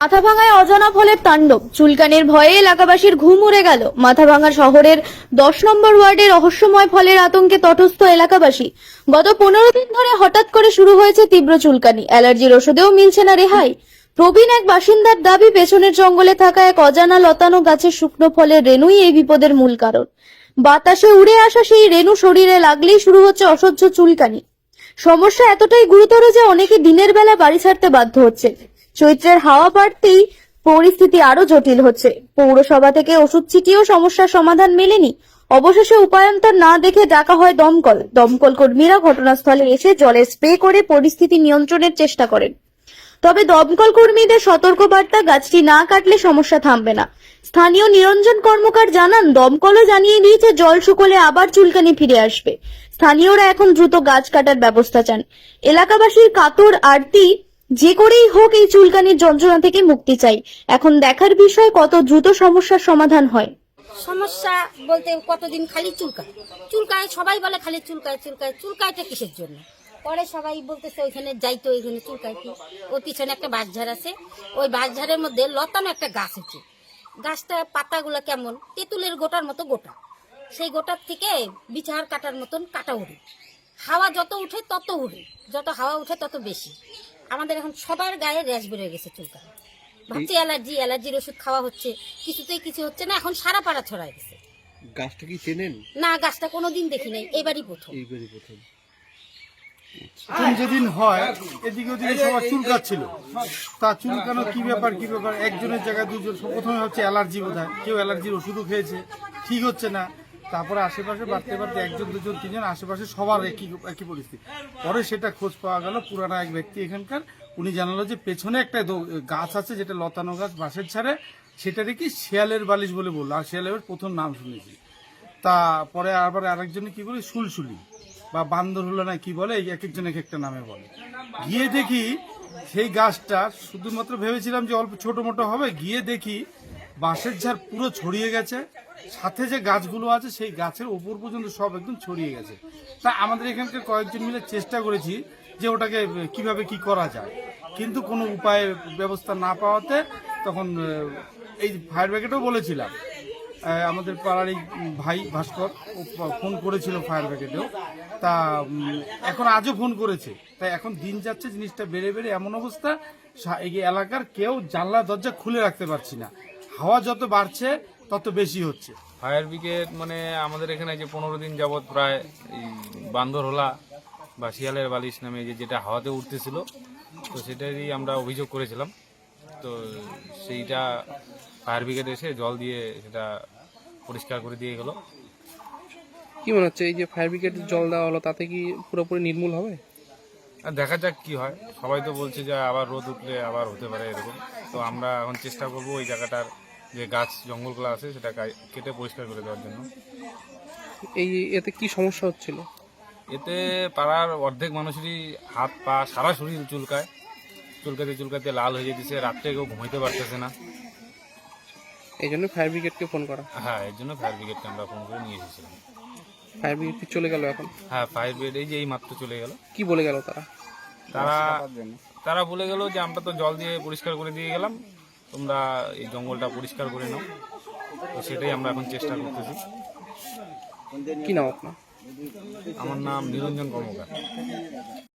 মাথা ভাঙায় অজানা ফলের তাণ্ডব। চুলকানির ভয়ে এলাকাবাসীর ঘুম উড়ে গেল। মাথাভাঙা শহরের দশ নম্বর ওয়ার্ডে রহস্যময় ফলের আতঙ্কে তটস্থ এলাকাবাসী। গত পনেরো দিন ধরে হঠাৎ করে শুরু হয়েছে তীব্র চুলকানি। অ্যালার্জির ওষুধেও মিলছে না রেহাই। প্রবীণ এক বাসিন্দার দাবি, পেছনের জঙ্গলে থাকা এক অজানা লতানো গাছের শুকনো ফলের রেণুই এই বিপদের মূল কারণ। বাতাসে উড়ে আসা সেই রেণু শরীরে লাগলেই শুরু হচ্ছে অসহ্য চুলকানি। সমস্যা এতটাই গুরুতর যে অনেকে দিনের বেলা বাড়ি ছাড়তে বাধ্য হচ্ছে চৈত্রের হাওয়া বাড়তেই পরিস্থিতি আরও জটিল হচ্ছে। পৌরসভা থেকে ওষুধ ছিটিয়েও সমস্যার সমাধান মেলেনি। অবশেষে উপায়ন্তর না দেখে ডাকা হয় দমকল। দমকল কর্মীরা ঘটনাস্থলে এসে জলে স্প্রে করে পরিস্থিতি নিয়ন্ত্রণের চেষ্টা করেন। তবে দমকল কর্মীদের সতর্কবার্তা, গাছটি না কাটলে সমস্যা থামবে না। স্থানীয় নিরঞ্জন কর্মকার জানান, দমকলও জানিয়ে দিয়েছে, জল শুকলে আবার চুলকানি ফিরে আসবে। স্থানীয়রা এখন দ্রুত গাছ কাটার ব্যবস্থা চান। এলাকাবাসীর কাতর আরতি যে করেই হোক এই চুলকানির যন্ত্রণা থেকে মুক্তি চাই। এখন দেখার বিষয় কত দ্রুত সমস্যার সমাধান হয়। সমস্যা বলতে কতদিন খালি চুলকায়? চুলকায়, সবাই বলে খালি চুলকায় চুলকায়। চুলকায়টা কিসের জন্য? পরে সবাই বলতেছে, ওইখানে যাইতো ওইখানে চুলকায় কি? ওর পিছনে একটা বাঁশঝাড় আছে। ওই বাঁশঝাড়ের মধ্যে লতানো একটা গাছ আছে। গাছটা পাতাগুলো কেমন? তেঁতুলের গোটার মতো গোটা। সেই গোটার থেকে বিছাহার কাটার মতন কাটা উড়ে। হাওয়া যত উঠে তত উড়ে। যত হাওয়া উঠে তত বেশি। আমাদের এখন সবার গায়ে র্যাশ বেড়ে গেছে চুলকায় ভাবছি অ্যালার্জি অ্যালার্জির ওষুধ খাওয়া হচ্ছে কিছুতেই কিছু হচ্ছে না এখন সারা পাড়া ছড়ায় গেছে। গাছটা কি চেনেন? না গাছটা কোনোদিন দেখি নাই এবারই প্রথম। এইবারই প্রথম। প্রথম যেদিন হয় এদিকে ওদিকে সবার চুলকাচ্ছিল তা চুলকানো কি ব্যাপার কি ব্যাপার? একজনের জায়গায় দুজন প্রথমে হচ্ছে অ্যালার্জি বোধ হয় কেউ অ্যালার্জির ওষুধও খেয়েছে ঠিক হচ্ছে না। তারপরে আশেপাশে বাড়তে বাড়তে একজন, দুজন, তিনজন, আশেপাশে সবার একই একই পরিস্থিতি। পরে সেটা খোঁজ পাওয়া গেল, পুরানা এক ব্যক্তি এখানকার, উনি জানালো যে পেছনে একটা গাছ আছে যেটা লতানো গাছ, বাঁশের ছাড়ে, সেটা দেখি শিয়ালের বালিশ বলে বলল, আর শিয়ালের প্রথম নাম শুনেছি। তা পরে আবার আরেকজনে কি বলে, সুলসুলি, বা বান্দর হলো না, কি বলে এক একজন এক একটা নামে বলে। গিয়ে দেখি সেই গাছটা, শুধুমাত্র ভেবেছিলাম যে অল্প ছোট মোটো হবে, গিয়ে দেখি বাঁশের ঝাড় পুরো ছড়িয়ে গেছে। সাথে যে গাছগুলো আছে, সেই গাছের উপর পর্যন্ত সব একদম ছড়িয়ে গেছে। তা আমাদের এখানকার কয়েকজন মিলে চেষ্টা করেছি যে ওটাকে কীভাবে কি করা যায়। কিন্তু কোনো উপায় ব্যবস্থা না পাওয়াতে তখন এই ফায়ার ব্রিগেডও বলেছিলাম। আমাদের পাড়ার এই ভাই ভাস্কর ফোন করেছিল ফায়ার ব্রিগেডেও তা এখন আজও ফোন করেছে। তাই এখন দিন যাচ্ছে, জিনিসটা বেড়ে বেড়ে এমন অবস্থা এই এলাকার কেউ জানলা দরজা খুলে রাখতে পারছি না। হাওয়া যত বাড়ছে তত বেশি হচ্ছে। ফায়ার ব্রিগেড মানে আমাদের এখানে যে পনেরো দিন যাবৎ প্রায় এই বান্দরহোলা বা শিয়ালের বালিশ নামে যে যেটা হাওয়াতে উঠতেছিল তো সেটারই আমরা অভিযোগ করেছিলাম। তো সেইটা ফায়ার ব্রিগেড এসে জল দিয়ে সেটা পরিষ্কার করে দিয়ে গেল। কি মনে হচ্ছে এই যে ফায়ার ব্রিগেড জল দেওয়া হলো তাতে কি পুরোপুরি নির্মূল হবে? আর দেখা যাক কি হয়। সবাই তো বলছে যে আবার রোদ উঠলে আবার হতে পারে এরকম। তো আমরা এখন চেষ্টা করব ওই জায়গাটার যে গাছ জঙ্গলগুলো আছে সেটা কেটে পরিষ্কার করে দেওয়ার জন্য। এই এতে কি সমস্যা হচ্ছিল? এতে পাড়ার অর্ধেক মানুষেরই হাত পা সারা শরীর চুলকায়। চুলকাতে চুলকাতে লাল হয়ে যেতেছে রাত্রে কেউ ঘুমাইতে পারতেছে না। এই জন্য ফায়ার ব্রিগেডকে ফোন করা। হ্যাঁ এর জন্য ফায়ার ব্রিগেডকে আমরা ফোন করে নিয়ে এসেছিলাম। ফায়ার ব্রিগেড কি চলে গেল এখন? হ্যাঁ ফায়ার ব্রিগেড এই যে এই মাত্র চলে গেল। কি বলে গেল তারা? তারা তারা বলে গেল যে আমরা তো জল দিয়ে পরিষ্কার করে দিয়ে গেলাম। তোমরা এই জঙ্গলটা পরিষ্কার করে নাও। তো সেটাই আমরা এখন চেষ্টা করতেছি। কি নাও আপনার? আমার নাম নিরঞ্জন কর্মকার।